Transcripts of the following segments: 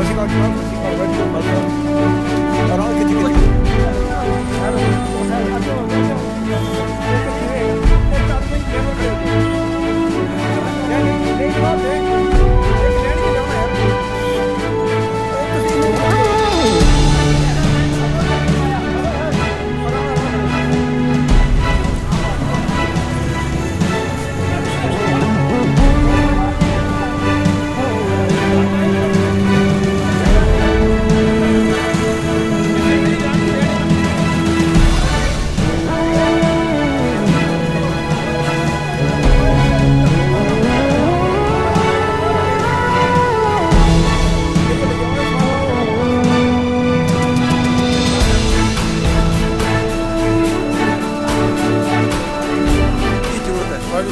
ਵਾਹਿਗੁਰੂ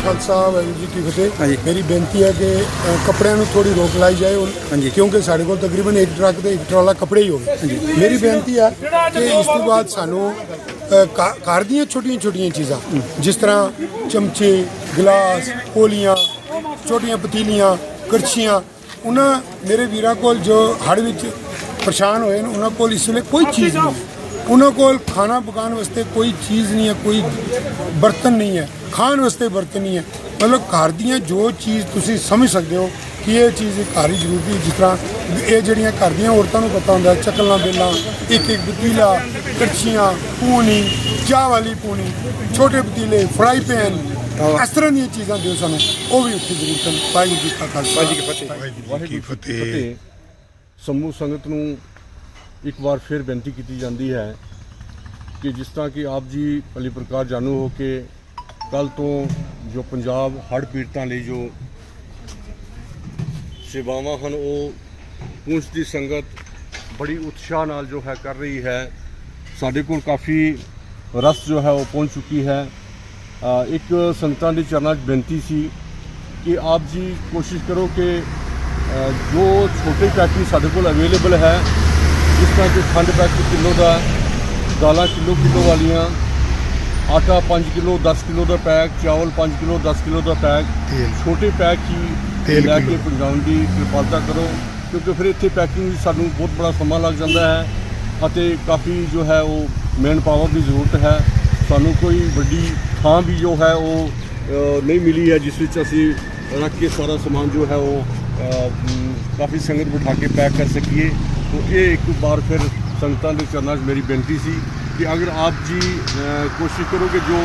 ਖਾਲਸਾ ਵਾਹਿਗੁਰੂ ਜੀ ਕੀ ਫਤਿਹ। ਮੇਰੀ ਬੇਨਤੀ ਹੈ ਕਿ ਕੱਪੜਿਆਂ ਨੂੰ ਥੋੜੀ ਰੋਕ ਲਾਈ ਜਾਏ ਹਾਂਜੀ। ਕਿਉਂਕਿ ਸਾਡੇ ਕੋਲ ਤਕਰੀਬਨ ਇੱਕ ਟਰੱਕ ਤੇ ਇੱਕ ਟਰਾਲਾ ਕੱਪੜੇ ਹੀ ਹੋਵੇ ਮੇਰੀ ਬੇਨਤੀ ਹੈ ਕਿ ਇਸ ਤੋਂ ਬਾਅਦ ਸਾਨੂੰ ਘਰ ਦੀਆਂ ਛੋਟੀਆਂ ਛੋਟੀਆਂ ਚੀਜ਼ਾਂ ਜਿਸ ਤਰ੍ਹਾਂ ਚਮਚੇ ਗਲਾਸ ਕੋਲੀਆਂ ਛੋਟੀਆਂ ਪਤੀਲੀਆਂ ਕੜਛੀਆਂ ਉਹਨਾਂ ਮੇਰੇ ਵੀਰਾਂ ਕੋਲ ਜੋ ਹੜ ਵਿੱਚ ਪਰੇਸ਼ਾਨ ਹੋਏ ਨੇ ਉਹਨਾਂ ਕੋਲ ਇਸ ਵੇਲੇ ਕੋਈ ਚੀਜ਼ ਨਹੀਂ। ਉਹਨਾਂ ਕੋਲ ਖਾਣਾ ਪਕਾਉਣ ਵਾਸਤੇ ਕੋਈ ਚੀਜ਼ ਨਹੀਂ ਹੈ ਕੋਈ ਬਰਤਨ ਨਹੀਂ ਹੈ ਖਾਣ ਵਾਸਤੇ ਨਹੀਂ ਹੈ। ਮਤਲਬ ਘਰ ਦੀਆਂ ਜੋ ਚੀਜ਼ ਤੁਸੀਂ ਸਮਝ ਸਕਦੇ ਹੋ ਕਿ ਇਹ ਚੀਜ਼ ਘਰ ਹੀ ਜ਼ਰੂਰੀ ਹੈ। ਜਿਸ ਤਰ੍ਹਾਂ ਇਹ ਜਿਹੜੀਆਂ ਘਰ ਦੀਆਂ ਔਰਤਾਂ ਨੂੰ ਪਤਾ ਹੁੰਦਾ ਚੱਕਲਾਂ ਬੇਲਾਂ ਇੱਕ ਇੱਕ ਪਤੀਲਾ ਕੜਛੀਆਂ ਪੂਣੀ ਚਾਹ ਵਾਲੀ ਪੂਣੀ ਛੋਟੇ ਪਤੀਲੇ ਫਰਾਈ ਪੈਨ ਇਸ ਤਰ੍ਹਾਂ ਦੀਆਂ ਚੀਜ਼ਾਂ ਦਿਓ ਸਾਨੂੰ। ਉਹ ਵੀ ਉੱਥੇ ਜ਼ਰੂਰ ਕਰਨ ਵਾਹਿਗੁਰੂ ਜੀ ਕਾ ਖਾਲਸਾ। ਵਾਹਿਗੁਰੂ ਜੀ ਕੀ ਫਤਿਹ। ਫਤਿਹ। ਸਮੂਹ ਸੰਗਤ ਨੂੰ ਇੱਕ ਵਾਰ ਫਿਰ ਬੇਨਤੀ ਕੀਤੀ ਜਾਂਦੀ ਹੈ ਕਿ ਜਿਸ ਤਰ੍ਹਾਂ ਕਿ ਆਪ ਜੀ ਅਲੀ ਪ੍ਰਕਾਸ਼ ਜਾਣੂ ਹੋ ਕੇ ਕੱਲ ਤੋਂ ਜੋ ਪੰਜਾਬ ਹੜ੍ਹ ਪੀੜਤਾਂ ਲਈ ਜੋ ਸੇਵਾਵਾਂ ਹਨ, ਉਹ ਪੁੰਛ ਦੀ ਸੰਗਤ ਬੜੀ ਉਤਸ਼ਾਹ ਨਾਲ ਜੋ ਹੈ ਕਰ ਰਹੀ ਹੈ। ਸਾਡੇ ਕੋਲ ਕਾਫੀ ਰਸ ਜੋ ਹੈ, ਉਹ ਪਹੁੰਚ ਚੁੱਕੀ ਹੈ। ਇੱਕ ਸੰਗਤਾਂ ਦੇ ਚਰਨਾਂ 'ਚ ਬੇਨਤੀ ਸੀ ਕਿ ਆਪ ਜੀ ਕੋਸ਼ਿਸ਼ ਕਰੋ ਕਿ ਜੋ ਛੋਟੇ ਪੈਕੇਜ ਸਾਡੇ ਕੋਲ ਅਵੇਲੇਬਲ ਹੈ, ਜਿਸ ਤਰ੍ਹਾਂ ਕਿ ਖੰਡ ਪੈਕੇਟ ਕਿਲੋ ਦਾ, ਦਾਲਾਂ ਕਿਲੋ ਕਿਲੋ ਵਾਲੀਆਂ ਆਟਾ 5 ਕਿਲੋ 10 ਕਿਲੋ ਦਾ ਪੈਕ ਚਾਵਲ 5 ਕਿਲੋ 10 ਕਿਲੋ ਦਾ ਪੈਕ ਤੇਲ। ਛੋਟੇ ਪੈਕ ਹੀ ਤੇਲ ਲੈ। ਕੇ ਪਹੁੰਚਾਉਣ ਦੀ ਕਿਰਪਾਲਤਾ ਕਰੋ ਕਿਉਂਕਿ ਫਿਰ ਇੱਥੇ ਪੈਕਿੰਗ ਵਿੱਚ ਸਾਨੂੰ ਬਹੁਤ ਬੜਾ ਸਮਾਂ ਲੱਗ ਜਾਂਦਾ ਹੈ ਅਤੇ ਕਾਫੀ ਜੋ ਹੈ ਉਹ ਮੈਨ ਪਾਵਰ ਦੀ ਜ਼ਰੂਰਤ ਹੈ ਸਾਨੂੰ ਕੋਈ ਵੱਡੀ ਥਾਂ ਵੀ ਜੋ ਹੈ ਉਹ ਨਹੀਂ ਮਿਲੀ ਹੈ ਜਿਸ ਵਿੱਚ ਅਸੀਂ ਰੱਖ ਕੇ ਸਾਰਾ ਸਮਾਨ ਜੋ ਹੈ ਉਹ ਕਾਫੀ ਸੰਗਤ ਬਿਠਾ ਕੇ ਪੈਕ ਕਰ ਸਕੀਏ तो ਇਹ ਇੱਕ ਵਾਰ ਫਿਰ ਸੰਗਤਾਂ ਦੇ ਚਰਨਾਂ 'ਚ ਮੇਰੀ ਬੇਨਤੀ ਸੀ ਕਿ ਅਗਰ ਆਪ ਜੀ ਕੋਸ਼ਿਸ਼ ਕਰੋਗੇ ਜੋ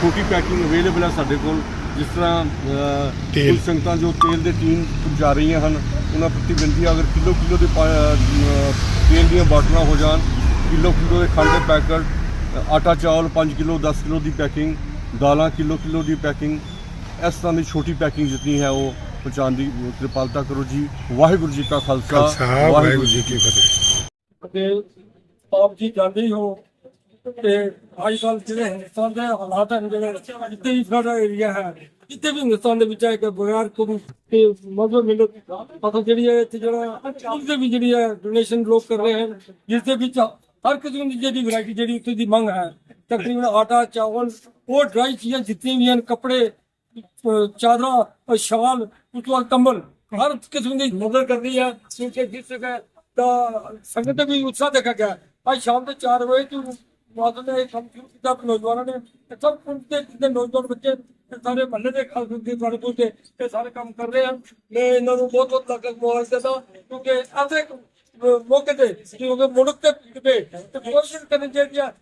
ਛੋਟੀ ਪੈਕਿੰਗ ਅਵੇਲੇਬਲ ਹੈ ਸਾਡੇ ਕੋਲ ਜਿਸ ਤਰ੍ਹਾਂ ਤੇਲ। ਸੰਗਤਾਂ ਜੋ ਤੇਲ ਦੇ ਟੀਨ ਜਾ ਰਹੀਆਂ ਹਨ ਉਹਨਾਂ ਪ੍ਰਤੀ ਬੇਨਤੀ ਹੈ, ਅਗਰ ਕਿਲੋ ਕਿਲੋ ਦੇ ਤੇਲ ਦੀਆਂ ਬਾਟਲਾਂ ਹੋ ਜਾਣ ਕਿਲੋ ਕਿਲੋ ਦੇ ਖੰਡ ਦੇ ਪੈਕਟ ਆਟਾ ਚਾਵਲ 5 ਕਿਲੋ 10 ਕਿਲੋ ਦੀ ਪੈਕਿੰਗ ਦਾਲਾਂ ਕਿਲੋ ਕਿਲੋ ਦੀ ਪੈਕਿੰਗ ਇਸ ਤਰ੍ਹਾਂ ਦੀ ਛੋਟੀ ਪੈਕਿੰਗ ਜਿਤਨੀ ਹੈ ਉਹ ਪਹੁੰਚਾਉਣ ਦੀ ਕਿਰਪਾਲਤਾ ਕਰੋ ਜੀ। ਵਾਹਿਗੁਰੂ ਜੀ ਕਾ ਖਾਲਸਾ ਵਾਹਿਗੁਰੂ ਜੀ ਕੀ ਫਤਿਹ। ਤੇ ਆਪ ਜੀ ਜਾਣਦੇ ਹੀ ਹੋ ਤੇ ਅੱਜ ਕੱਲ ਜਿਹੜੇ ਹਿੰਦੁਸਤਾਨ ਦੇ ਹਾਲਾਤ ਹਨ, ਜਿਹੜੇ ਜਿੱਥੇ ਵੀ ਸਾਡਾ ਏਰੀਆ ਹੈ, ਜਿੱਥੇ ਵੀ ਹਿੰਦੁਸਤਾਨ ਦੇ ਵਿੱਚ ਹੈ ਕਿ ਬਗੈਰ ਕੋਈ ਤੇ ਮਜ਼ਹਬ ਮਿਲਤ ਪਤਾ ਜਿਹੜੀ ਹੈ ਇੱਥੇ ਜਿਹੜਾ ਉਹਦੇ ਵੀ ਜਿਹੜੀ ਹੈ ਡੋਨੇਸ਼ਨ ਲੋਕ ਕਰ ਰਹੇ ਹਨ, ਜਿਸ ਦੇ ਵਿੱਚ ਹਰ ਕਿਸਮ ਦੀ ਜਿਹੜੀ ਵੈਰਾਈਟੀ ਜਿਹੜੀ ਉੱਥੇ ਦੀ ਮੰਗ ਹੈ, ਤਕਰੀਬਨ ਆਟਾ, ਚਾਵਲ, ਉਹ ਡਰਾਈ ਚੀਜ਼ਾਂ ਜਿੱਤੀਆਂ ਵੀ ਹਨ, ਕੱਪੜੇ ਚਾਦਰਾਂ ਸ਼ਾਲ, ਉਸ ਤੋਂ ਕੰਬਲ, ਹਰ ਕਿਸਮ ਦੀ ਮਦਦ ਕਰਦੀ ਹੈ, ਕਿਉਂਕਿ ਜਿਸ ਦਾ ਸੰਗਤ ਵੀ ਉਤਸ਼ਾਹ ਦੇਖਿਆ ਗਿਆ, ਅੱਜ ਸ਼ਾਮ ਦੇ 4 ਵਜੇ ਤੋਂ ਮਾਤਾ ਨੇ ਇਹ ਕੀਤਾ ਆਪਣੇ ਨੌਜਵਾਨਾਂ ਨੇ ਤੇ ਸਭ ਕੁਝ ਦੇ ਜਿੰਨੇ ਨੌਜਵਾਨ ਬੱਚੇ ਤੇ ਸਾਰੇ ਮਹੱਲੇ ਦੇ ਖਾਸ ਕਰਕੇ ਸਾਰੇ ਪੁੱਛ ਕੇ ਇਹ ਸਾਰੇ ਕੰਮ ਕਰ ਰਹੇ ਹਨ। ਮੈਂ ਇਹਨਾਂ ਨੂੰ ਬਹੁਤ ਬਹੁਤ ਤਾਕਤ ਮੁਬਾਰਕ ਦਿੰਦਾ ਕਿਉਂਕਿ ਐਸੇ ਮੌਕੇ ਤੇ, ਕਿਉਂਕਿ ਮੁਲਕ ਤੇ ਕਿਤੇ ਕੋਸ਼ਿਸ਼ ਕਰਨੀ ਚਾਹੀਦੀ ਹੈ